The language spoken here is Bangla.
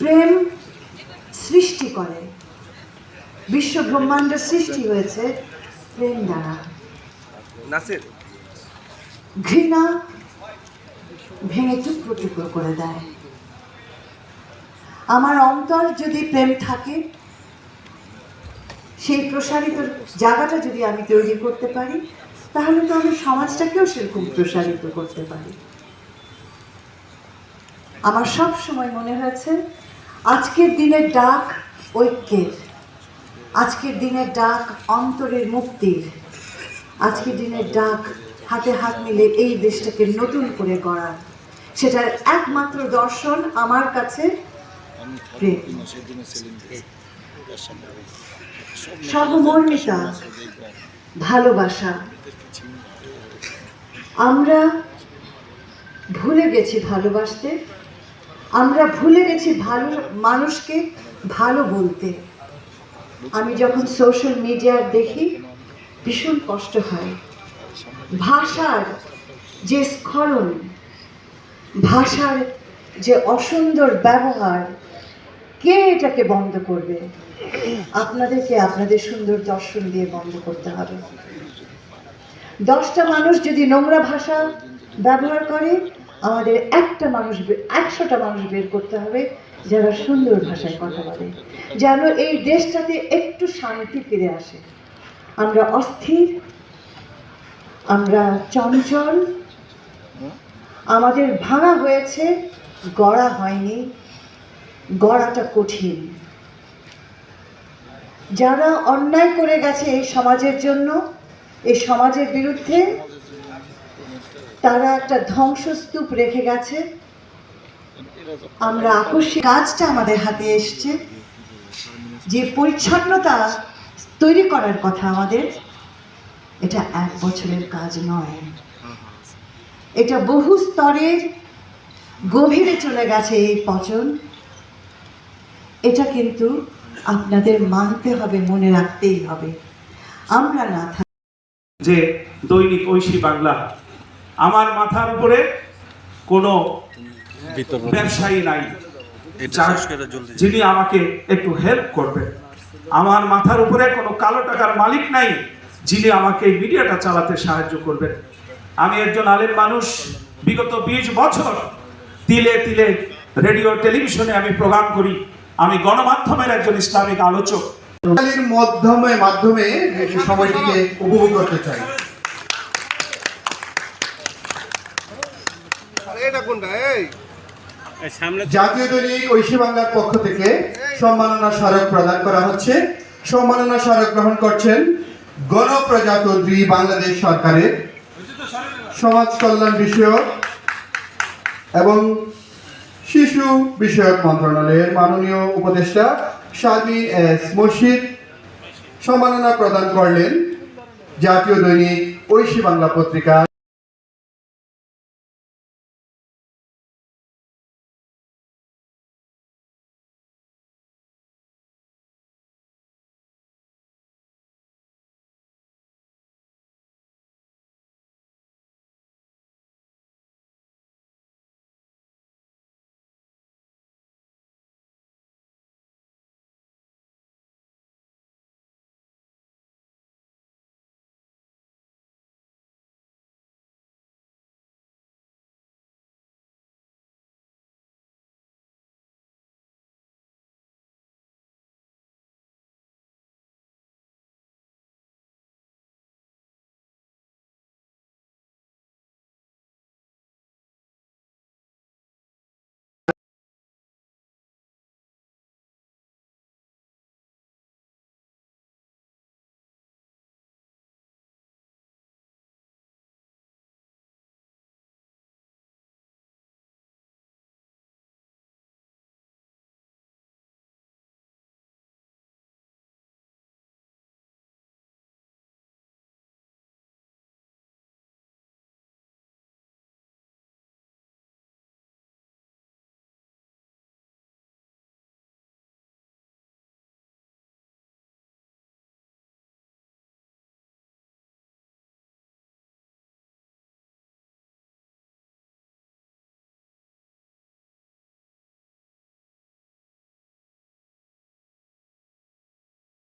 প্রেম সৃষ্টি করে। বিশ্ব ব্রহ্মাণ্ড সৃষ্টি হয়েছে প্রেম দ্বারা। ঘৃণা ভেঙে টুকরো টুকরো করে দেয়। আমার অন্তর যদি প্রেম থাকে সেই প্রসারিত জায়গাটা যদি আমি তৈরি করতে পারি তাহলে তো আমি সমাজটাকেও সেরকম প্রসারিত করতে পারি। আমার সব সময় মনে হয়েছে আজকের দিনের ডাক ঐক্যের। আজকের দিনের ডাক অন্তরের মুক্তির। আজকের দিনের ডাক হাতে হাত মিলে এই দেশটাকে নতুন করে গড়ার। সেটার একমাত্র দর্শন আমার কাছে সহমর্মিতা ভালোবাসা। আমরা ভুলে গেছি ভালোবাসতে। আমরা ভুলে গেছি ভালো মানুষকে ভালো বলতে। আমি যখন সোশ্যাল মিডিয়ার দেখি, ভীষণ কষ্ট হয়। ভাষার যে স্খলন, ভাষার যে অসুন্দর ব্যবহার, কে এটাকে বন্ধ করবে? আপনাদেরকে আপনাদের সুন্দর দর্শন দিয়ে বন্ধ করতে হবে। দশটা মানুষ যদি নোংরা ভাষা ব্যবহার করে আমাদের একটা মানুষ একশোটা মানুষ বের করতে হবে যারা সুন্দর ভাষায় কথা বলে, যেন এই দেশটাতে একটু শান্তি ফিরে আসে। আমরা অস্থির, আমরা চঞ্চল, আমাদের ভাঙা হয়েছে, গড়া হয়নি, গড়াটা কঠিন। যারা অন্যায় করে গেছে এই সমাজের জন্য, এই সমাজের বিরুদ্ধে তারা একটা ধ্বংসস্তূপ রেখে গেছে। আমরা আকস্মিক কাজটা আমাদের হাতে এসছে। যে পরিচ্ছন্নতা তৈরি করার কথা আমাদের, এটা এক বছরের কাজ নয়। এটা বহু স্তরের গভীরে চলে গেছে এই পচন। এটা কিন্তু আপনাদের মানতে হবে, মনে রাখতেই হবে। আমরা না থাক যে দৈনিক ঐশী বাংলা আমার মাথার উপরে কোনো ব্যবসায়ী নাই। যিনি আমাকে একটু হেল্প করবেন। আমার মাথার উপরে কোনো কালো টাকার মালিক নাই যিনি আমাকে এই মিডিয়াটা চালাতে সাহায্য করবেন। আমি একজন আলেম মানুষ বিগত বিশ বছর তিলে তিলে রেডিও টেলিভিশনে আমি প্রোগ্রাম করি। আমি গণমাধ্যমের একজন ইসলামিক আলোচক। মাধ্যমে মাধ্যমে এই সময়টিকে উপভোগ করতে চাই আরে এটা কোনটা? এই। জাতীয় দৈনিক ঐশী বাংলার পক্ষ থেকে সম্মাননা স্মারক প্রদান করা হচ্ছে। সম্মাননা স্মারক গ্রহণ করছেন গণপ্রজাতন্ত্রী বাংলাদেশ সরকারের সমাজ কল্যাণ বিষয়ক এবং শিশু বিষয়ক মন্ত্রণালয়ের মাননীয় উপদেষ্টা শারমিন এস মসজিদ সম্মাননা প্রদান করলেন জাতীয় দৈনিক ঐশী বাংলা পত্রিকা।